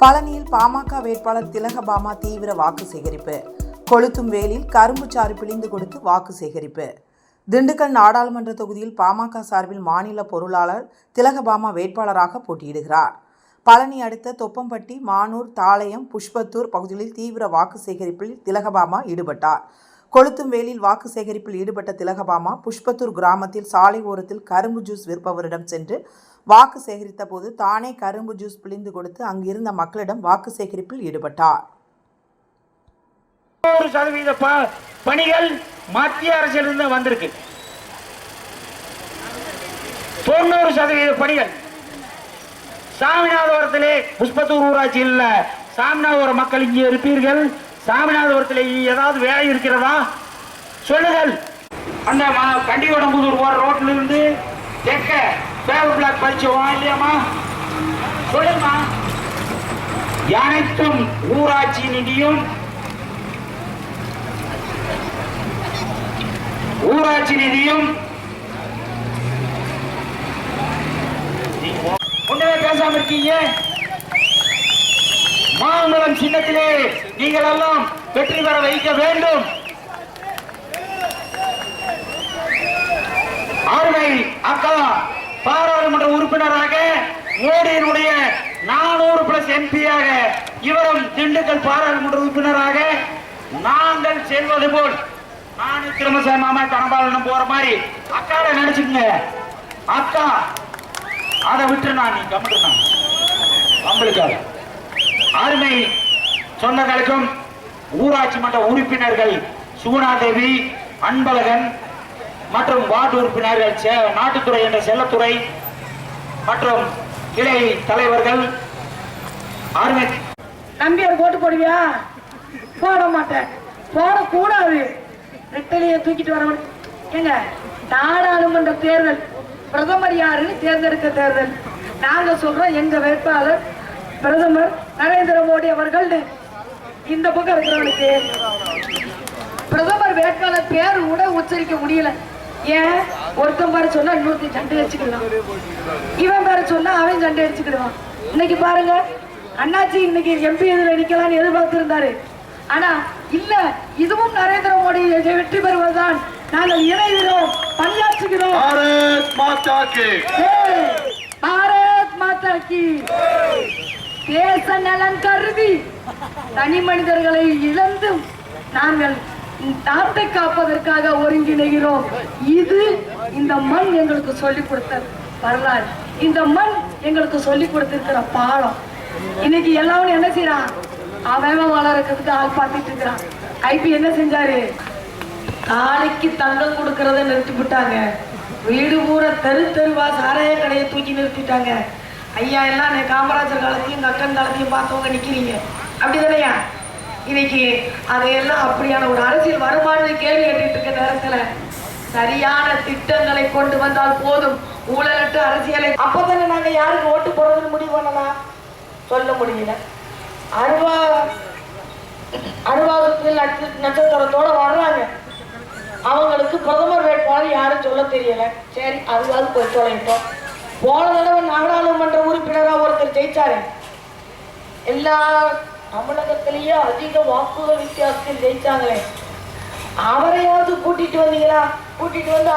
பழனியில் பாமக வேட்பாளர் திலகபாமா தீவிர வாக்கு சேகரிப்பு. கொளுத்தும் வேலில் கரும்புச்சாறு பிழிந்து கொடுத்து வாக்கு சேகரிப்பு. திண்டுக்கல் நாடாளுமன்ற தொகுதியில் பாமக சார்பில் மாநில பொருளாளர் திலகபாமா வேட்பாளராக போட்டியிடுகிறார். பழனி அடுத்த தொப்பம்பட்டி மானூர் தாளையம் புஷ்பத்தூர் பகுதிகளில் தீவிர வாக்கு சேகரிப்பில் திலகபாமா ஈடுபட்டார். கொளுத்தும் வேலில் வாக்கு சேகரிப்பில் ஈடுபட்ட திலகபாமா புஷ்பத்தூர் கிராமத்தில் சாலை ஓரத்தில் கரும்பு ஜூஸ் விற்பவரிடம் சென்று வாக்கு சேகரித்த போது தானே கரும்பு ஜூஸ் பிழிந்து கொடுத்து அங்கிருந்த மக்களிடம் வாக்கு சேகரிப்பில் ஈடுபட்டார். தொண்ணூறு சதவீத ப- பணிகள் மத்திய அரசிலிருந்து வந்திருக்கு. தொண்ணூறு சதவீத பணிகள். சாமிநாதபுரத்திலே புஷ்பத்தூர் ஊராட்சியில் சாமிநாதபுரம் மக்கள் இங்கே இருப்பீர்கள். சாமிநாதபுரத்திலே ஏதாவது வேலை இருக்கிறதா? சொல்லுங்கள். அந்த ம- கண்டிகோடம்புதூர் ஓர ரோட்ல இருந்து தெற்க பேவர் பிளாக் பறிச்சோம் இல்லையாமா சொல்லுமா அனைத்தும் ஊராட்சி நிதியும் ஊராட்சி நிதியும் ஒன்றுமே பேசாம இருக்கீங்க. மாங்குளம் சின்னத்திலே நீங்கள் எல்லாம் வெற்றி பெற வைக்க வேண்டும். அருமை அக்கா பாராளுமன்ற உறுப்பினராக மோடியினுடைய நானூறு பிளஸ் எம்பியாக இவரும் திண்டுக்கல் பாராளுமன்ற உறுப்பினராக நாங்கள் செல்வது போல் நானும் திருமசாமி மாமா கனபாலனும் போற மாதிரி அக்காவை நினைச்சுக்கங்க. அக்கா அதை விட்டுருனா நீ கம்மிட்டுனா நம்மளுக்காக அருமை சொந்தங்களுக்கும் ஊராட்சி மன்ற உறுப்பினர்கள் சுகுணாதேவி அன்பழகன் மற்றும் வார்டு உறுப்பினர்கள் சே- நாட்டுத்துறை என்ற செல்லத்துறை மற்றும் கிளை தலைவர்கள். அருமை நம்பியார் போட்டு போடுவியா? போட மாட்டேன். போடக்கூடாது. ரெட்டலையை தூக்கிட்டு வரவன். ஏங்க நாடாளுமன்ற தேர்தல். பிரதமர் யாருன்னு தேர்ந்தெடுக்க தேர்தல். நாங்க சொல்றோம் எங்க வேட்பாளர் பிரதமர் நரேந்திர மோடி அவர்கள் இந்த பக்கம் இருக்கிறவனுக்கு. பிரதமர் வேட்பாளர் பேர் கூட உச்சரிக்க முடியல. ஏன்? ஒருத்தன் பேர சொன்னா இன்னொருத்தையும் சண்டை வச்சுக்கிடுவான் இவன் பேர சொன்னா அவன் சண்டை அடிச்சுக்கிடுவான். இன்னைக்கு பாருங்க அண்ணாச்சி இன்னைக்கு எம்பி எதில் நிக்கலாம்னு எதிர்பார்த்திருந்தாரு. ஆனா இல்ல இதுவும் நரேந்திர மோடி வெற்றி பெறுவதுதான் நாங்கள் இணைகிறோம் பணியாற்றுகிறோம். பாரத் பாரத் மாதா கி. தேச நலன் கருதி தனி மனிதர்களை இழந்தும் நாங்கள் நாட்டை காப்பதற்காக ஒருங்கிணைகிறோம். இது இந்த மண் எங்களுக்கு சொல்லிக் கொடுத்த வரலாறு. இந்த மண் எங்களுக்கு சொல்லிக் கொடுத்திருக்கிற பாடம். இன்னைக்கு எல்லாரும் என்ன செய்யறான் அவன் வளர்க்கறதுக்கு ஆள் பார்த்துட்டு இருக்கிறான். ஐபி என்ன செஞ்சாரு? காலைக்கு தங்கம் கொடுக்கறத நிறுத்தி விட்டாங்க. வீடு பூரா தெரு தெருவா சாராய கடையை தூக்கி நிறுத்திட்டாங்க. ஐயா எல்லாம் காமராஜர் காலத்தையும் அக்கன் காலத்தையும் பார்த்தவங்க நிக்கிறீங்க. அப்படிதானையா? இன்னைக்கு அதையெல்லாம் அப்படியான ஒரு அரசியல் வருமானு கேள்வி கேட்டுட்டு இருக்க நேரத்துல சரியான திட்டங்களை கொண்டு வந்தால் போதும். ஊழலற்ற அரசியலை அப்பதானே நாங்க யாருக்கு ஓட்டு போடுறதுன்னு முடிவு பண்ணலாம் சொல்ல முடியல. அருவா அருவாவுக்கு நட்சத்திரத்தோட வர்றாங்க. அவங்களுக்கு பிரதமர் வேட்பாளர் யாரும் சொல்ல தெரியல. சரி அதுவாது போய் தொலைட்டோம் போன தடவை நாடாளுமன்ற உறுப்பினராக ஒருத்தர் ஜெயிச்சாரு. எல்லா தமிழகத்திலேயே அதிக வாக்குகள் வித்தியாசத்தில் ஜெயிச்சாங்களே. அவரையாவது கூட்டிட்டு வந்தீங்களா? கூட்டிட்டு வந்து